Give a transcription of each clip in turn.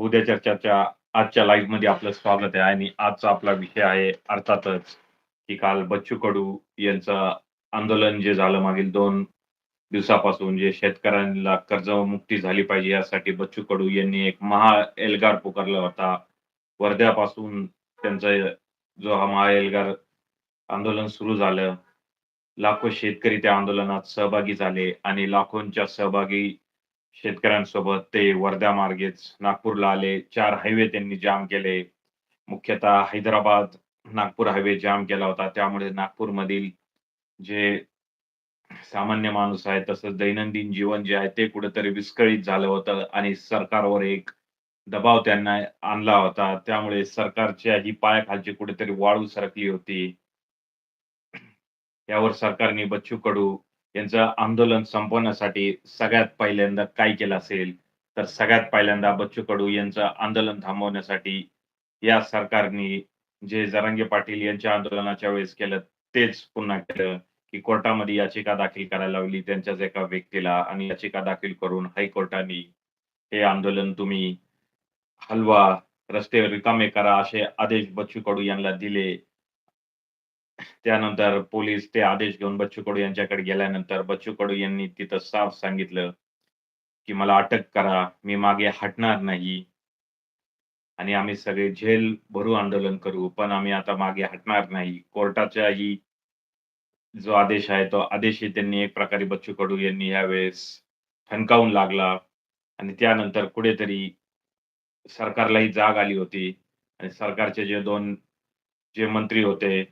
उद्या चर्चाच्या आजच्या लाईव्हमध्ये आपलं स्वागत आहे आणि आजचा आपला विषय आहे अर्थातच की काल बच्चू कडू यांचं आंदोलन जे झालं मागील दोन दिवसापासून जे शेतकऱ्यांना कर्जमुक्ती झाली पाहिजे यासाठी बच्चू कडू यांनी एक महा एल्गार पुकारला होता. वर्ध्यापासून त्यांचा जो हा महा एल्गार आंदोलन सुरू झालं लाखो शेतकरी त्या आंदोलनात सहभागी झाले आणि लाखोंच्या सहभागी शेतकऱ्यांसोबत ते वर्धा मार्गेच नागपूरला आले. चार हायवे त्यांनी जाम केले. मुख्यतः हैदराबाद नागपूर हायवे जाम केला होता. त्यामुळे नागपूर मधील जे सामान्य माणूस आहे तसंच दैनंदिन जीवन जे आहे ते कुठेतरी विस्कळीत झालं होतं आणि सरकारवर एक दबाव त्यांना आणला होता. त्यामुळे सरकारच्या ही पायाखालची कुठेतरी वाळू सरकली होती. यावर सरकारने बच्चू कडू यांचं आंदोलन संपवण्यासाठी सगळ्यात पहिल्यांदा काय केलं असेल तर सगळ्यात पहिल्यांदा बच्चू कडू यांचं आंदोलन थांबवण्यासाठी या सरकारने जे जरांगे पाटील यांच्या आंदोलनाच्या वेळेस केलं तेच पुन्हा केलं की कोर्टामध्ये याचिका दाखल करायला लावली त्यांच्याच एका व्यक्तीला आणि याचिका दाखल करून हायकोर्टाने हे आंदोलन तुम्ही हलवा रस्ते रिकामे करा असे आदेश बच्चू कडू यांना दिले. त्यानंतर पोलीस ते आदेश घेऊन बच्चू कडू यांच्याकडे गेल्यानंतर बच्चू कडू यांनी तिथं साफ सांगितलं की मला अटक करा मी मागे हटणार नाही आणि आम्ही सगळे झेल भरू आंदोलन करू पण आम्ही आता मागे हटणार नाही. कोर्टाचाही जो आदेश आहे तो आदेशही त्यांनी एक प्रकारे बच्चू कडू यांनी यावेळेस ठणकावून लागला आणि त्यानंतर कुठेतरी सरकारलाही जाग आली होती आणि सरकारचे जे दोन जे मंत्री होते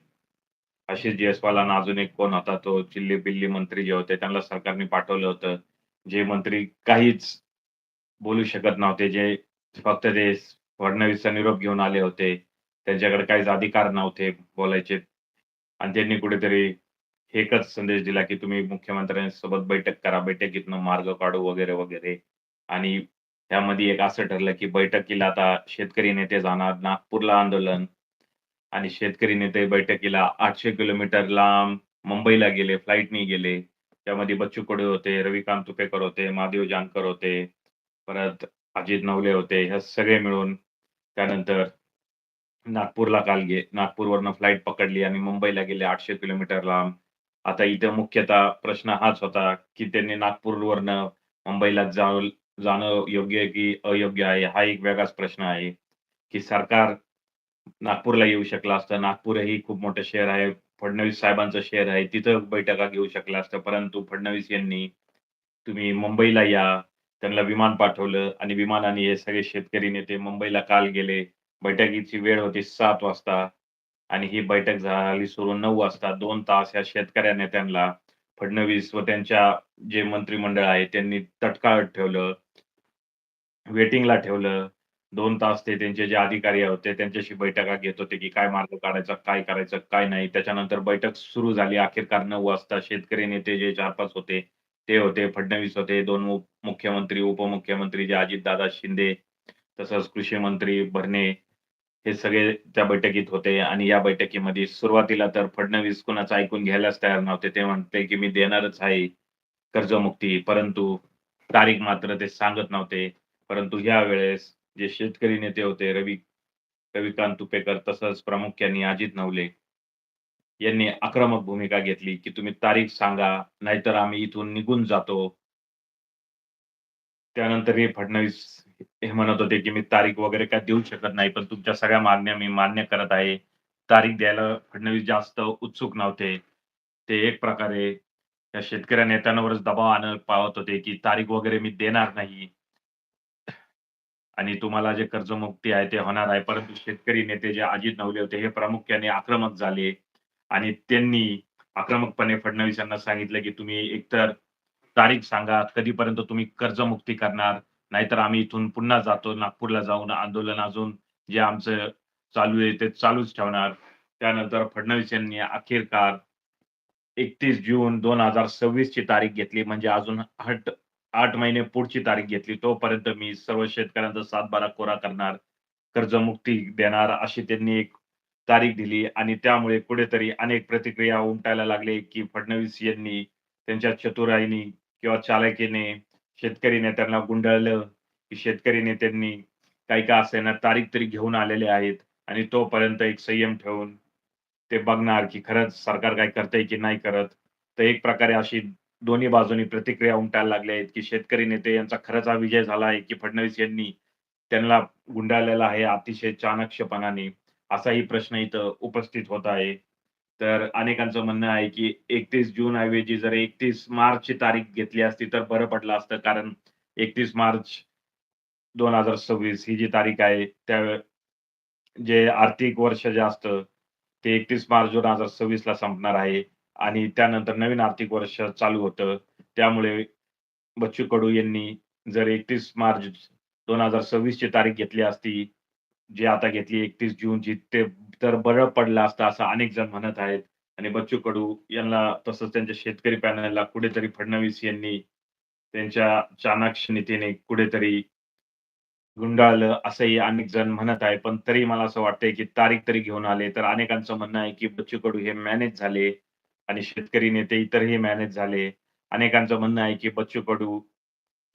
आशिष जयस्वाल आणि अजून एक कोण होता तो चिल्ली बिल्ली मंत्री जे होते त्यांना सरकारने पाठवलं होतं जे मंत्री काहीच बोलू शकत नव्हते जे फक्त ते फडणवीसचा निरोप घेऊन आले होते त्यांच्याकडे काहीच अधिकार नव्हते बोलायचे. आणि त्यांनी कुठेतरी एकच संदेश दिला की तुम्ही मुख्यमंत्र्यांसोबत बैठक करा बैठकीतनं मार्ग काढू वगैरे वगैरे. आणि त्यामध्ये एक असं ठरलं की बैठकीला आता शेतकरी नेते जाणार नागपूरला आंदोलन आणि शेतकरी नेते बैठकीला आठशे किलोमीटर लांब मुंबईला गेले फ्लाईटनी गेले. त्यामध्ये बच्चू कडू होते रविकांत तुपेकर होते महादेव जानकर होते परत अजित नवले होते हे सगळे मिळून त्यानंतर नागपूरला काल गे नागपूरवरनं फ्लाईट पकडली आणि मुंबईला गेले आठशे किलोमीटर लांब. आता इथं मुख्यतः प्रश्न हाच होता की त्यांनी नागपूरवरनं मुंबईला जाऊ जाणं योग्य आहे की अयोग्य आहे? हा एक वेगळाच प्रश्न आहे की सरकार नागपूरला येऊ शकलं असतं. नागपूर ही खूप मोठं शहर आहे. फडणवीस साहेबांचं शहर आहे. तिथं बैठका घेऊ शकलं असतं. परंतु फडणवीस यांनी तुम्ही मुंबईला या. त्यांना विमान पाठवलं आणि विमानाने हे सगळे शेतकरी नेते मुंबईला काल गेले. बैठकीची वेळ होती सात वाजता आणि ही बैठक झाली सुरू नऊ वाजता. दोन तास या शेतकऱ्या नेत्यांना फडणवीस व त्यांच्या जे मंत्रिमंडळ आहे त्यांनी तटकाळ ठेवलं. वेटिंगला ठेवलं. दोन तास ते त्यांचे जे अधिकारी होते त्यांच्याशी बैठका घेत होते की काय मार्ग काढायचा काय करायचं काय नाही. त्याच्यानंतर बैठक सुरू झाली. अखेरकार नऊ वाजता शेतकरी नेते जे चार पाच होते ते होते फडणवीस होते दोन मुख्यमंत्री उपमुख्यमंत्री जे अजितदादा शिंदे तसंच कृषी मंत्री भरणे हे सगळे त्या बैठकीत होते. आणि या बैठकीमध्ये सुरुवातीला तर फडणवीस कुणाचं ऐकून घ्यायलाच तयार नव्हते. ते म्हणते की मी देणारच आहे कर्जमुक्ती. परंतु तारीख मात्र ते सांगत नव्हते. परंतु ह्या वेळेस जे शेतकरी नेते होते रवी रविकांत तुपेकर तसंच प्रामुख्याने अजित नवले यांनी आक्रमक भूमिका घेतली की तुम्ही तारीख सांगा नाहीतर आम्ही इथून निघून जातो. त्यानंतर हे फडणवीस हे म्हणत होते की मी तारीख वगैरे काय देऊ शकत नाही पण तुमच्या सगळ्या मागण्या मी मान्य करत आहे. तारीख द्यायला फडणवीस जास्त उत्सुक नव्हते. ते एक प्रकारे त्या शेतकऱ्या नेत्यांवरच दबाव आणत पावत होते की तारीख वगैरे मी देणार नाही. आणि तुम्हाला जे कर्जमुक्ती आहे ते होणार आहे. परंतु शेतकरी नेते जे अजित नवले होते हे प्रामुख्याने आक्रमक झाले. आणि त्यांनी आक्रमकपणे फडणवीस यांना सांगितलं की तुम्ही एकतर तारीख सांगा कधीपर्यंत तुम्ही कर्जमुक्ती करणार? नाहीतर आम्ही इथून पुन्हा जातो नागपूरला जाऊन आंदोलन अजून जे आमचं चालू आहे ते चालूच ठेवणार. त्यानंतर फडणवीस यांनी अखेरकार एकतीस जून दोन हजार सव्वीस ची तारीख घेतली. म्हणजे अजून हट आठ महिने पुढची तारीख घेतली तोपर्यंत मी सर्व शेतकऱ्यांचा सातबारा कोरा करणार कर्जमुक्ती देणार अशी त्यांनी एक तारीख दिली आणि त्यामुळे कुठेतरी अनेक प्रतिक्रिया उमटायला लागले की फडणवीस यांनी त्यांच्या चतुराईनी किंवा चालकीने शेतकरी नेत्यांना गुंडाळलं की शेतकरी नेत्यांनी काही का असेना तारीख तरी घेऊन आलेले आहेत आणि तोपर्यंत एक संयम ठेवून ते बघणार की खरंच सरकार काय करतंय की नाही करत. तर एक प्रकारे अशी दोन्ही बाजूनी प्रतिक्रिया उमटायला लागल्या आहेत, की शेतकरी नेते यांचा खरंच हा विजय झाला आहे, की फडणवीस यांनी त्यांना गुंडाळलेला आहे अतिशय चाणक्षपणाने असाही प्रश्न इथं उपस्थित होत आहे. तर अनेकांचं म्हणणं आहे, की 31 जून ऐवजी जर 31 मार्चची तारीख घेतली असती तर बरं पडलं असतं. कारण 31 मार्च 2026 ही जी तारीख आहे त्या जे आर्थिक वर्ष जे असतं ते 31 मार्च 2026 ला संपणार आहे आणि त्यानंतर नवीन आर्थिक वर्ष चालू होतं. त्यामुळे बच्चू कडू यांनी जर 31 मार्च 2026 ची तारीख घेतली असती, जी आता घेतली 31 जूनची ते तर बरं पडलं असतं असं अनेक जण म्हणत आहेत आणि बच्चू कडू यांना तसंच त्यांच्या शेतकरी पॅनलला कुठेतरी फडणवीस यांनी त्यांच्या चाणाक्ष नीतीने कुठेतरी गुंडाळलं असंही अनेक जण म्हणत आहे. पण तरी मला असं वाटतंय, की तारीख तरी घेऊन आले. तर अनेकांचं म्हणणं आहे, की बच्चू कडू हे मॅनेज झाले आणि शेतकरी नेते इतरही मॅनेज झाले. अनेकांचं म्हणणं आहे, की बच्चू कडू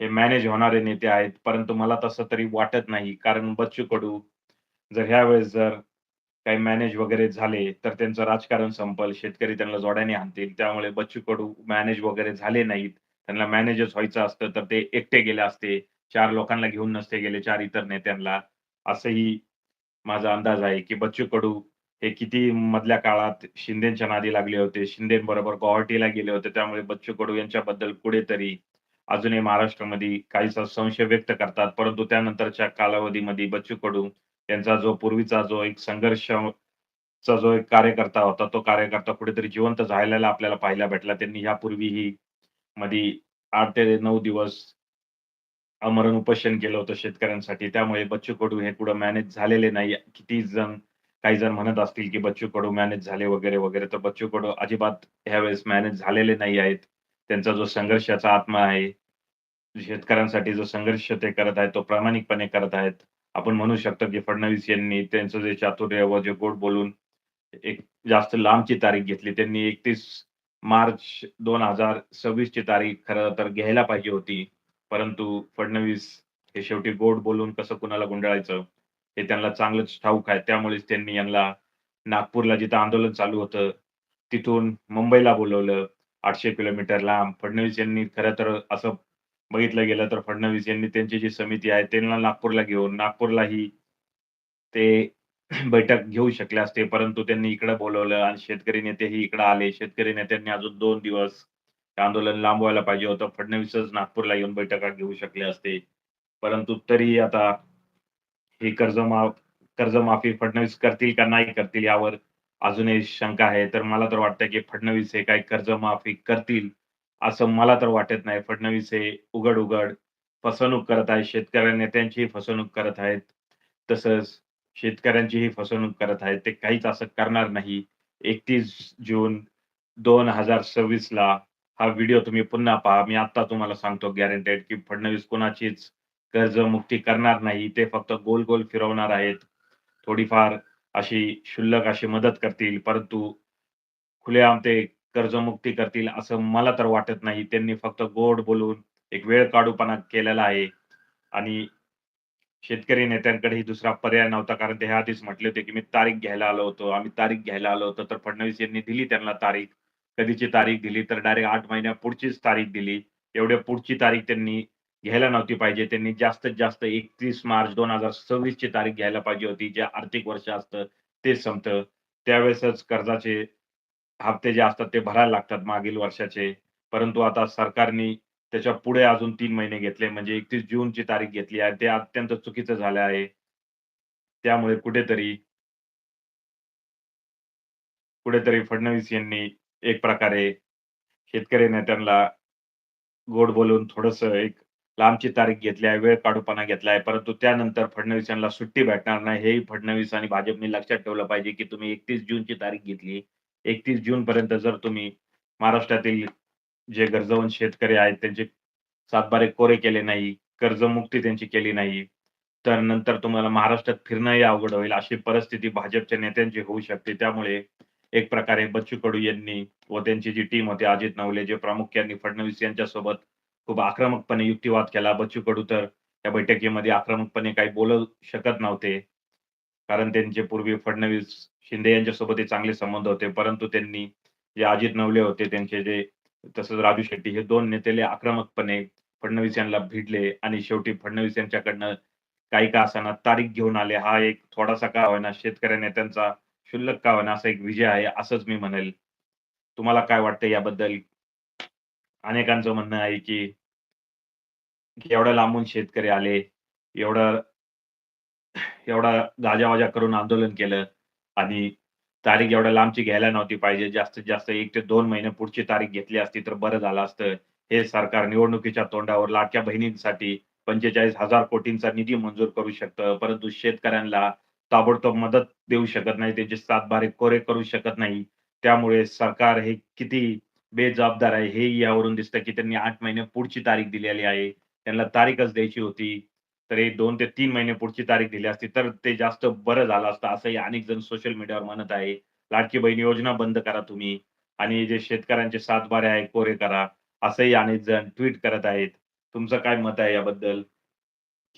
हे मॅनेज होणारे नेते आहेत. परंतु मला तसं तरी वाटत नाही. कारण बच्चू कडू जर ह्यावेळेस जर काही मॅनेज वगैरे झाले, तर त्यांचं राजकारण संपल. शेतकरी त्यांना जोड्याने आणतील त्यामुळे बच्चू कडू मॅनेज वगैरे झाले नाहीत. त्यांना मॅनेजच व्हायचं असतं, तर ते एकटे गेले असते. चार लोकांना घेऊन नसते गेले, चार इतर नेत्यांना. असंही माझा अंदाज आहे, की बच्चू कडू हे किती मधल्या काळात शिंदेच्या नादी लागले होते. शिंदेबरोबर गुवाहाटीला गेले होते. त्यामुळे बच्चू कडू यांच्याबद्दल कुठेतरी अजूनही महाराष्ट्रामध्ये काहीसा संशय व्यक्त करतात. परंतु त्यानंतरच्या कालावधीमध्ये बच्चू कडू यांचा जो पूर्वीचा जो एक संघर्षचा जो एक कार्यकर्ता होता, तो कार्यकर्ता कुठेतरी जिवंत झालेला आपल्याला पाहायला भेटला. त्यांनी यापूर्वीही मध्ये आठ ते नऊ दिवस अमरण उपोषण केलं होतं शेतकऱ्यांसाठी. त्यामुळे बच्चू कडू हे कुठं मॅनेज झालेले नाही. किती जण काही जण म्हणत असतील, की बच्चू कडू मॅनेज झाले वगैरे, वगैरे. तर बच्चू कडू अजिबात ह्यावेळेस मॅनेज झालेले नाही आहेत. त्यांचा जो संघर्षाचा आत्मा आहे, शेतकऱ्यांसाठी जो संघर्ष ते करत आहेत, तो प्रामाणिकपणे करत आहेत. आपण म्हणू शकतो, की फडणवीस यांनी त्यांचं जे चातुर्य व जे गोड बोलून एक जास्त लांबची तारीख घेतली. त्यांनी 31 मार्च 2026 ची तारीख खरं तर घ्यायला पाहिजे होती. परंतु फडणवीस हे शेवटी गोड बोलून कसं कुणाला गुंडाळायचं, हे त्यांना चांगलंच ठाऊक आहे. त्यामुळेच त्यांनी यांना नागपूरला जिथं आंदोलन चालू होतं, तिथून मुंबईला बोलावलं आठशे किलोमीटर लांब. फडणवीस यांनी खरं तर असं बघितलं गेलं तर फडणवीस यांनी त्यांची जी समिती आहे त्यांना नागपूरला घेऊन नागपूरलाही ते बैठक घेऊ शकले असते. परंतु त्यांनी इकडं बोलावलं आणि शेतकरी नेतेही इकडं आले. शेतकरी नेत्यांनी अजून दोन दिवस आंदोलन लांबवायला पाहिजे होतं. फडणवीसच नागपूरला येऊन बैठका घेऊ शकले असते. परंतु तरी आता ही कर्जमाफ कर्जमाफी फडणवीस करतील का नाही करतील यावर अजूनही शंका आहे. तर मला तर वाटतं, की फडणवीस हे काही कर्जमाफी करतील, असं मला तर वाटत नाही. फडणवीस हे उघड-उघड फसवणूक करत आहेत. शेतकऱ्या नेत्यांचीही फसवणूक करत आहेत. तसंच शेतकऱ्यांचीही फसवणूक करत आहेत. ते काहीच असं करणार नाही. 31 जून 2026 ला हा व्हिडिओ तुम्ही पुन्हा पहा. मी आत्ता तुम्हाला सांगतो गॅरंटेड, की फडणवीस कुणाचीच कर्जमुक्ती करणार नाही. ते फक्त गोल-गोल फिरवणार आहेत. थोडीफार अशी क्षुल्लक अशी मदत करतील. परंतु खुलेआम ते कर्जमुक्ती करतील असं मला तर वाटत नाही. त्यांनी फक्त गोड बोलून एक वेळ काढूपणा केलेला आहे आणि शेतकरी नेत्यांकडेही दुसरा पर्याय नव्हता. कारण ते आधीच म्हटले होते, की मी तारीख घ्यायला आलो होतो. आम्ही तारीख घ्यायला आलो होतो. तर फडणवीस यांनी दिली त्यांना तारीख. कधीची तारीख दिली तर डायरेक्ट आठ महिन्या पुढचीच तारीख दिली. एवढ्या पुढची तारीख त्यांनी घ्यायला नव्हती पाहिजे. त्यांनी जास्तीत जास्त 31 मार्च 2026 ची तारीख घ्यायला पाहिजे होती. जे आर्थिक वर्ष असतं ते संपतं. त्यावेळेसच कर्जाचे हप्ते जे असतात ते भरायला लागतात मागील वर्षाचे. परंतु आता सरकारने त्याच्या पुढे अजून तीन महिने घेतले म्हणजे 31 जूनची तारीख घेतली आहे. ते अत्यंत चुकीचं झालं आहे. त्यामुळे कुठेतरी कुठेतरी फडणवीस यांनी एक प्रकारे शेतकरी नेत्यांना गोड बोलून थोडस एक लांबची तारीख घेतली आहे, वेळ काढूपणा घेतलाय परंतु त्यानंतर फडणवीस यांना सुट्टी भेटणार नाही. हेही फडणवीस आणि भाजपने लक्षात ठेवलं पाहिजे, की तुम्ही 31 जूनची तारीख घेतली. एकतीस जून पर्यंत जर तुम्ही महाराष्ट्रातील जे गरजवंत शेतकरी आहेत त्यांचे सातबारे कोरे केले नाही, कर्जमुक्ती त्यांची केली नाही, तर नंतर तुम्हाला महाराष्ट्रात फिरणंही अवघड होईल. अशी परिस्थिती भाजपच्या नेत्यांची होऊ शकते. त्यामुळे एक प्रकारे बच्चू कडू यांनी व त्यांची जी टीम होती अजित नवले जे प्रामुख्याने फडणवीस यांच्यासोबत खूप आक्रमकपणे युक्तिवाद केला. बच्चू कडू तर त्या बैठकीमध्ये आक्रमकपणे काही बोलू शकत नव्हते. कारण त्यांचे पूर्वी फडणवीस, शिंदे यांच्यासोबतही चांगले संबंध होते. परंतु त्यांनी जे अजित नवले होते त्यांचे जे तसंच राजू शेट्टी हे दोन नेतेले आक्रमकपणे फडणवीस यांना भिडले आणि शेवटी फडणवीस यांच्याकडनं काही का असेना तारीख घेऊन आले. हा एक थोडासा का होईना शेतकऱ्या नेत्यांचा क्षुल्लक का होईना असा एक विजय आहे असंच मी म्हणेल. तुम्हाला काय वाटतं याबद्दल? अनेकांचं म्हणणं आहे की एवढ्या लांबून शेतकरी आले. एवढं एवढा गाजावाजा करून आंदोलन केलं आणि तारीख एवढ्या लांबची घ्यायला नव्हती पाहिजे. जास्तीत जास्त एक ते दोन महिने पुढची तारीख घेतली असती तर बरं झालं असतं. हे सरकार निवडणुकीच्या तोंडावर लाटक्या बहिणींसाठी 45,000 कोटींचा निधी मंजूर करू शकतं. परंतु शेतकऱ्यांना ताबडतोब मदत देऊ शकत नाही. त्यांचे सातबारे कोरे करू शकत नाही. त्यामुळे सरकार हे किती बेजबाबदार आहे हे यावरून दिसतं की त्यांनी आठ महिने पुढची तारीख दिलेली आहे. त्यांना तारीखच द्यायची होती. तर हे दोन ते तीन महिने पुढची तारीख दिली असती तर ते जास्त बरं झालं असतं असंही अनेक जण सोशल मीडियावर म्हणत आहे. लाडकी बहीण योजना बंद करा तुम्ही आणि जे शेतकऱ्यांचे सातबारे आहे कोरे करा. असंही अनेक जण ट्वीट करत आहेत. तुमचं काय मत आहे याबद्दल?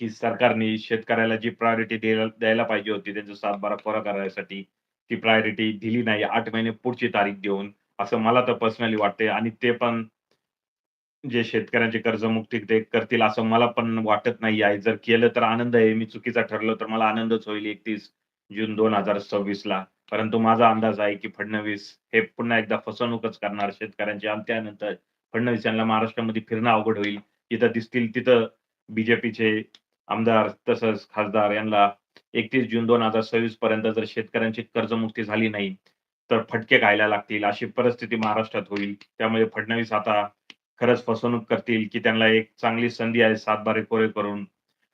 की सरकारने शेतकऱ्याला जी प्रायोरिटी द्यायला द्यायला पाहिजे होती त्यांचा सातबारा कोरा करण्यासाठी ती प्रायोरिटी दिली नाही. आठ महिने पुढची तारीख देऊन असं मला तर पर्सनली वाटतंय आणि ते पण जे शेतकऱ्यांचे कर्जमुक्ती ते करतील असं मला पण वाटत नाही आहे. जर केलं तर आनंद आहे. मी चुकीचा ठरलो तर मला आनंदच होईल 31 जून 2026ला. परंतु माझा अंदाज आहे की फडणवीस हे पुन्हा एकदा फसवणूकच करणार शेतकऱ्यांची आणि त्यानंतर फडणवीस यांना महाराष्ट्रामध्ये फिरणं अवघड होईल. जिथं दिसतील तिथं बीजेपीचे आमदार तसंच खासदार यांना 31 जून 2026 पर्यंत जर शेतकऱ्यांची कर्जमुक्ती झाली नाही, तर फटके खायला लागतील अशी परिस्थिती महाराष्ट्रात होईल. त्यामुळे फडणवीस आता खरंच फसवणूक करतील की त्यांना एक चांगली संधी आहे सातबारे कोरे करून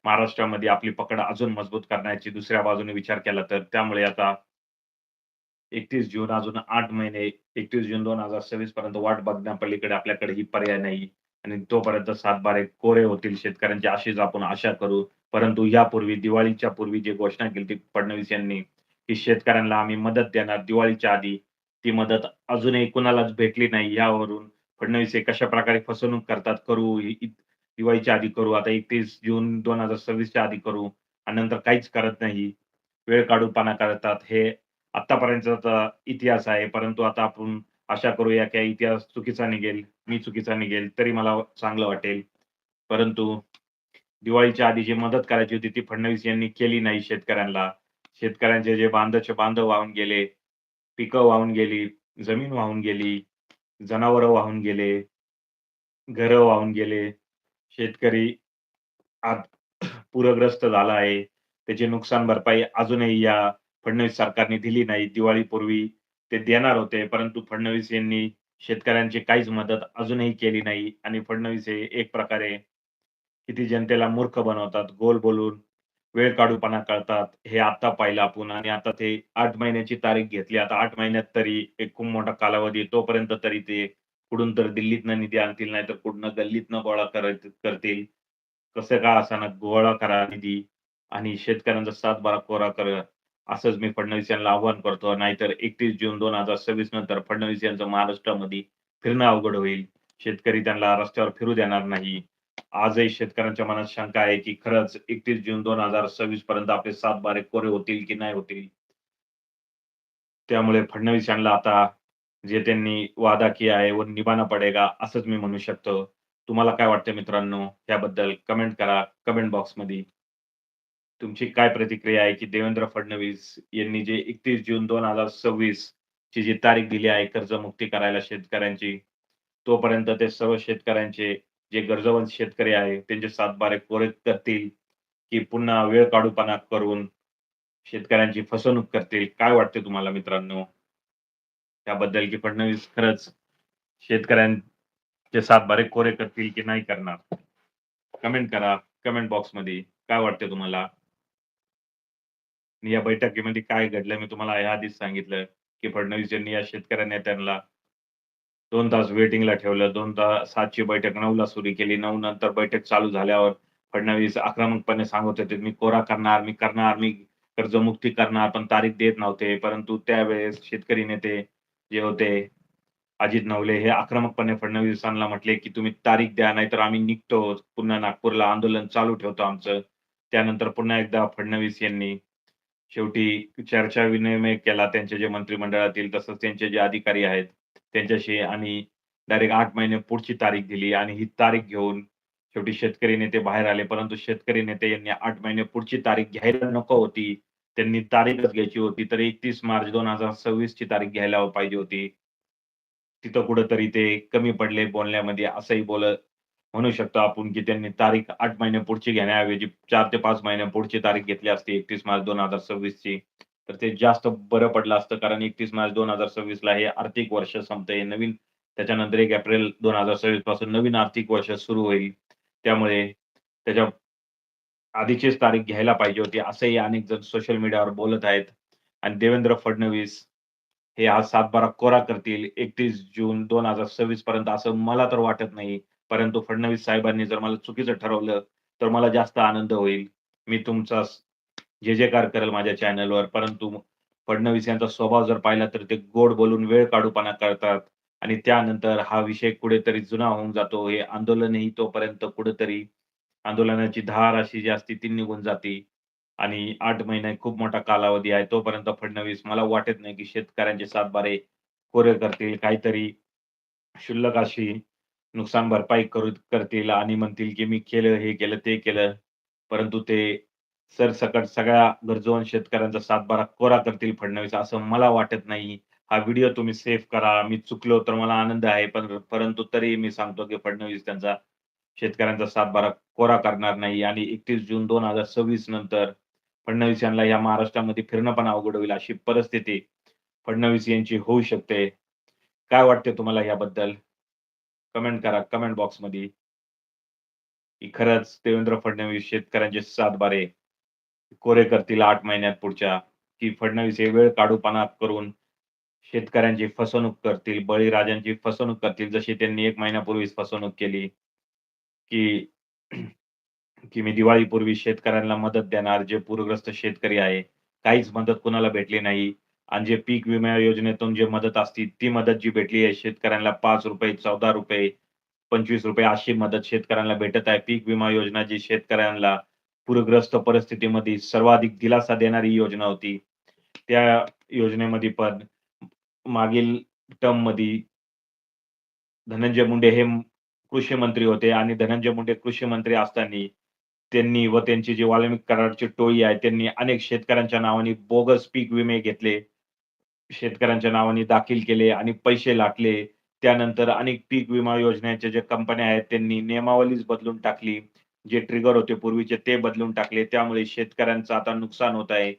महाराष्ट्रामध्ये आपली पकड अजून मजबूत करण्याची दुसऱ्या बाजूने विचार केला तर. त्यामुळे आता 31 जून अजून आठ महिने 31 जून 2026 पर्यंत वाट बघण्यापलीकडे आपल्याकडे ही पर्याय नाही आणि तोपर्यंत सातबारे कोरे होतील शेतकऱ्यांची अशीच आपण आशा करू. परंतु यापूर्वी दिवाळीच्या पूर्वी जी घोषणा केली ती फडणवीस यांनी की शेतकऱ्यांना आम्ही मदत देणार दिवाळीच्या आधी. ती मदत अजूनही कुणालाच भेटली नाही. यावरून फडणवीस हे कशाप्रकारे फसवणूक करतात करू दिवाळीच्या आधी करू. आता 31 जून 2026च्या आधी करू आणि नंतर काहीच करत नाही. वेळ काढूपणा करतात. हे आतापर्यंत इतिहास आहे. परंतु आता आपण आशा करूया की इतिहास चुकीचा निघेल. मी चुकीचा निघेल तरी मला चांगलं वाटेल. परंतु दिवाळीच्या आधी जी मदत करायची होती ती फडणवीस यांनी केली नाही शेतकऱ्यांना. शेतकऱ्यांचे जे बांधचे बांधव वाहून गेले, पिकं वाहून गेली, जमीन वाहून गेली, जनावरं वाहून गेले, घरं वाहून गेले. शेतकरी आज पूरग्रस्त झाला आहे. त्याची नुकसान भरपाई अजूनही या फडणवीस सरकारने दिली नाही. दिवाळीपूर्वी ते देणार होते. परंतु फडणवीस यांनी शेतकऱ्यांची काहीच मदत अजूनही केली नाही आणि फडणवीस हे एक प्रकारे किती जनतेला मूर्ख बनवतात. गोल बोलून वेळ काढूपणा करतात. हे आता पाहिलं आपण आणि आता ते आठ महिन्याची तारीख घेतली. आता आठ महिन्यात तरी एक खूप मोठा कालावधी तोपर्यंत तरी ते कुठून तर दिल्लीतनं निधी आणतील नाही तर कुठनं गल्लीतनं गोळा करतील. कसं का असाना गोळा करा निधी आणि शेतकऱ्यांचा सातबारा कोरा करा. असंच मी फडणवीस यांना आव्हान करतो. नाहीतर 31 जून 2026 नंतर फडणवीस यांचं महाराष्ट्रामध्ये फिरणं अवघड होईल. शेतकरी त्यांना रस्त्यावर फिरू देणार नाही. आजही शेतकऱ्यांच्या मनात शंका आहे की खरंच 31 जून 2026 पर्यंत आपले सात बारे कोरे होतील की नाही होतील. त्यामुळे फडणवीस यांना आता जे त्यांनी वादा किया आहे व निभाना पडेगा असंच मी म्हणू शकतो. तुम्हाला काय वाटतं मित्रांनो? याबद्दल कमेंट करा कमेंट बॉक्समध्ये. तुमची काय प्रतिक्रिया आहे की देवेंद्र फडणवीस यांनी जे 31 जून 2026 ची जी तारीख दिली आहे कर्जमुक्ती करायला शेतकऱ्यांची, तोपर्यंत ते सर्व शेतकऱ्यांचे जे गरजवंत शेतकरी आहे त्यांचे सातबारे कोरे करतील की पुन्हा वेळ काढूपणा करून शेतकऱ्यांची फसवणूक करतील? काय वाटते तुम्हाला मित्रांनो? त्याबद्दल की फडणवीस खरंच शेतकऱ्यांचे सातबारे कोरे करतील की नाही करणार? कमेंट करा कमेंट बॉक्समध्ये. काय वाटते तुम्हाला? या बैठकीमध्ये काय घडलं मी तुम्हाला याआधीच सांगितलं की फडणवीस यांनी या शेतकऱ्या नेत्यांना दोन तास वेटिंगला ठेवलं. दोन तास सातची बैठक नऊला सुरू केली. नऊ नंतर बैठक चालू झाल्यावर फडणवीस आक्रमकपणे सांगत होते, "मी कोरा करणार, मी करणार, मी कर्जमुक्ती करणार." पण तारीख देत नव्हते. परंतु त्यावेळेस शेतकरी नेते जे होते अजित नवले हे आक्रमकपणे फडणवीसांना म्हटले की तुम्ही तारीख द्या नाहीतर आम्ही निघतो पुन्हा नागपूरला आंदोलन चालू ठेवतो आमचं त्यानंतर पुन्हा एकदा फडणवीस यांनी शेवटी चर्चा विनिमय केला त्यांचे जे मंत्रिमंडळातील तसंच त्यांचे जे अधिकारी आहेत त्यांच्याशी आणि डायरेक्ट आठ महिने पुढची तारीख दिली आणि ही तारीख घेऊन शेवटी शेतकरी नेते बाहेर आले. परंतु शेतकरी नेते यांनी आठ महिने पुढची तारीख घ्यायला नको होती. त्यांनी तारीखच घ्यायची होती. तर एकतीस मार्च दोन हजार सव्वीस ची तारीख घ्यायला पाहिजे होती. तिथं कुठंतरी ते कमी पडले बोलण्यामध्ये असंही बोलत म्हणू शकतो आपण की त्यांनी तारीख आठ महिने पुढची घेण्याऐवजी चार ते पाच महिने पुढची तारीख घेतली असती एकतीस मार्च दोन हजार सव्वीस ची. तर ते जास्त बरं पडलं असतं कारण एकतीस मार्च दोन हजार सव्वीस ला हे आर्थिक वर्ष संपतंय. नवीन त्याच्यानंतर एक एप्रिल दोन हजार सव्वीसपासून नवीन आर्थिक वर्ष सुरू होईल. त्यामुळे त्याच्या आधीचीच तारीख घ्यायला पाहिजे होती असंही अनेक जण सोशल मीडियावर बोलत आहेत. आणि देवेंद्र फडणवीस हे आज सातबारा कोरा करतील एकतीस जून दोन हजार सव्वीस पर्यंत असं मला तर वाटत नाही. परंतु फडणवीस साहेबांनी जर मला चुकीचं ठरवलं तर मला जास्त आनंद होईल. मी तुमचा जे जे कार करेल माझ्या चॅनलवर परंतु फडणवीस यांचा स्वभाव जर पाहिला तर ते गोड बोलून वेळ काढूपणा करतात. आणि त्यानंतर हा विषय कुठेतरी जुना होऊन जातो. हे आंदोलनही तोपर्यंत कुठेतरी आंदोलनाची धार अशी जी असती ती निघून जाते. आणि आठ महिने खूप मोठा कालावधी आहे. तोपर्यंत फडणवीस मला वाटत नाही की शेतकऱ्यांचे सातबारे कोरे करतील. काहीतरी क्षुल्लक अशी नुकसान भरपाई करू करतील आणि म्हणतील की मी केलं हे केलं ते केलं. परंतु ते सरसकट सगळ्या गरजून शेतकऱ्यांचा सातबारा कोरा करतील फडणवीस असं मला वाटत नाही. हा व्हिडिओ तुम्ही सेव्ह करा. मी चुकलो तर मला आनंद आहे पण परंतु तरी मी सांगतो की फडणवीस त्यांचा शेतकऱ्यांचा सातबारा कोरा करणार नाही. आणि एकतीस जून दोन हजार सव्वीस नंतर फडणवीस यांना या महाराष्ट्रामध्ये फिरणं पण अवघड होईल अशी परिस्थिती फडणवीस यांची होऊ शकते. काय वाटते तुम्हाला याबद्दल? कमेंट करा. कमेंट बॉक्समध्ये खरंच देवेंद्र फडणवीस शेतकऱ्यांचे सातबारे कोरे करतील आठ महिन्यात पुढच्या की फडणवीस हे वेळ काढूपणा करून शेतकऱ्यांची फसवणूक करतील बळीराजांची फसवणूक करतील. जशी त्यांनी एक महिन्यापूर्वीच फसवणूक केली की की मी दिवाळीपूर्वी शेतकऱ्यांना मदत देणार जे पूरग्रस्त शेतकरी आहे काहीच मदत कुणाला भेटली नाही. आणि जे पीक विमा योजनेतून जे मदत असती ती मदत जी भेटली आहे शेतकऱ्यांना पाच रुपये चौदा रुपये पंचवीस रुपये अशी मदत शेतकऱ्यांना भेटत आहे. पीक विमा योजना जी शेतकऱ्यांना पूरग्रस्त परिस्थितीमध्ये सर्वाधिक दिलासा देणारी योजना होती. त्या योजनेमध्ये पण मागील टर्ममध्ये धनंजय मुंडे हे कृषी मंत्री होते आणि धनंजय मुंडे कृषी मंत्री असताना त्यांनी व त्यांची जी वाल्मिक करारची टोळी आहे त्यांनी अनेक शेतकऱ्यांच्या नावाने बोगस पीक विमे घेतले. शेतकऱ्यांच्या नावाने दाखल केले आणि पैसे लाटले त्यानंतर अनेक पीक विमा योजनेच्या ज्या कंपन्या आहेत त्यांनी नियमावलीच बदलून टाकली. जे ट्रिगर होते पूर्वीचे ते बदलून टाकले. त्यामुळे शेतकऱ्यांचं आता नुकसान होत आहे.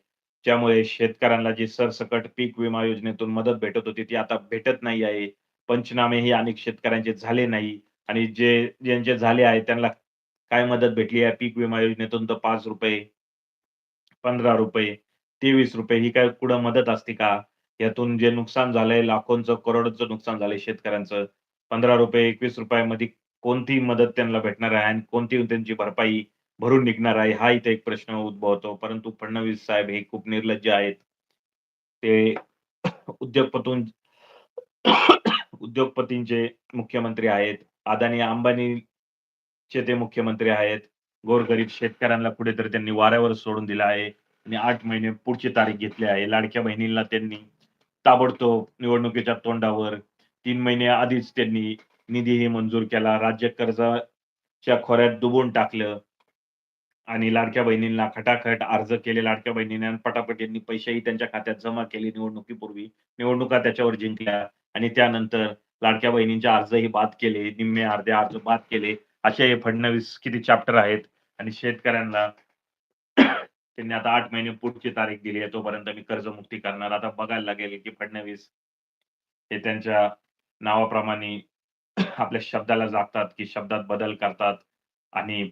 त्यामुळे शेतकऱ्यांना जी सरसकट पीक विमा योजनेतून मदत भेटत होती ती आता भेटत नाही आहे. पंचनामेही अनेक शेतकऱ्यांचे झाले नाही. आणि जे ज्यांचे झाले आहे त्यांना काय मदत भेटली? आहे पीक विमा योजनेतून तर पाच रुपये पंधरा रुपये तेवीस रुपये ही काय कुठं मदत असते का? यातून जे नुकसान झालंय लाखोंचं करोडचं नुकसान झालंय शेतकऱ्यांचं. पंधरा रुपये एकवीस रुपयामध्ये कोणती मदत त्यांना भेटणार आहे आणि कोणती त्यांची भरपाई भरून निघणार आहे हा इथे एक प्रश्न उद्भवतो. परंतु फडणवीस साहेब हे खूप निर्लज्ज आहेत. ते उद्योगपतून उद्योगपतींचे मुख्यमंत्री आहेत. अदानी अंबानीचे ते मुख्यमंत्री आहेत. गोरगरीब शेतकऱ्यांना कुठेतरी त्यांनी वाऱ्यावर सोडून दिला आहे. आणि आठ महिने पुढची तारीख घेतली आहे. लाडक्या बहिणींना त्यांनी ताबडतोब निवडणुकीच्या तोंडावर तीन महिने आधीच त्यांनी निधीही मंजूर केला. राज्य कर्जाच्या खोऱ्यात डुबून टाकलं आणि लाडक्या बहिणींना खटाखट अर्ज केले. लाडक्या बहिणींना आणि पैसेही त्यांच्या खात्यात जमा केले. निवडणुकीपूर्वी निवडणुका त्याच्यावर जिंकल्या आणि त्यानंतर लाडक्या बहिणींचे अर्जही बाद केले. निम्मे अर्धे अर्ज बाद केले. असे हे फडणवीस किती चॅप्टर आहेत? आणि शेतकऱ्यांना त्यांनी आता आठ महिने पुढची तारीख दिली आहे. तोपर्यंत मी कर्जमुक्ती करणार. आता बघायला लागेल की फडणवीस हे त्यांच्या नावाप्रमाणे आपल्या शब्दाला जागतात की शब्दात बदल करतात आणि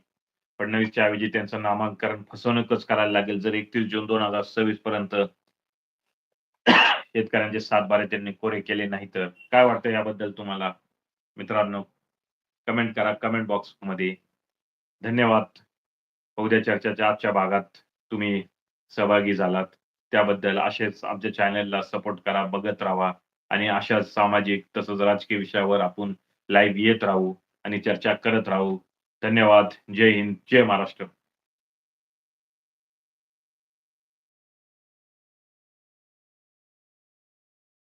फडणवीसच्या ऐवजी त्यांचं नामांकन फसवणूकच करायला लागेल. जर एकतीस जून दोन हजार सव्वीस पर्यंत शेतकऱ्यांचे सात बारे त्यांनी कोरे केले नाही तर काय वाटतं याबद्दल तुम्हाला? मित्रांनो कमेंट करा. कमेंट बॉक्समध्ये. धन्यवाद. उद्या चर्चाच्या आजच्या भागात तुम्ही सहभागी झालात. त्याबद्दल असेच आमच्या चॅनलला सपोर्ट करा बघत राहा आणि अशाच सामाजिक तसंच राजकीय विषयावर आपण लाईव्ह येत राहू आणि चर्चा करत राहू. धन्यवाद. जय हिंद, जय महाराष्ट्र.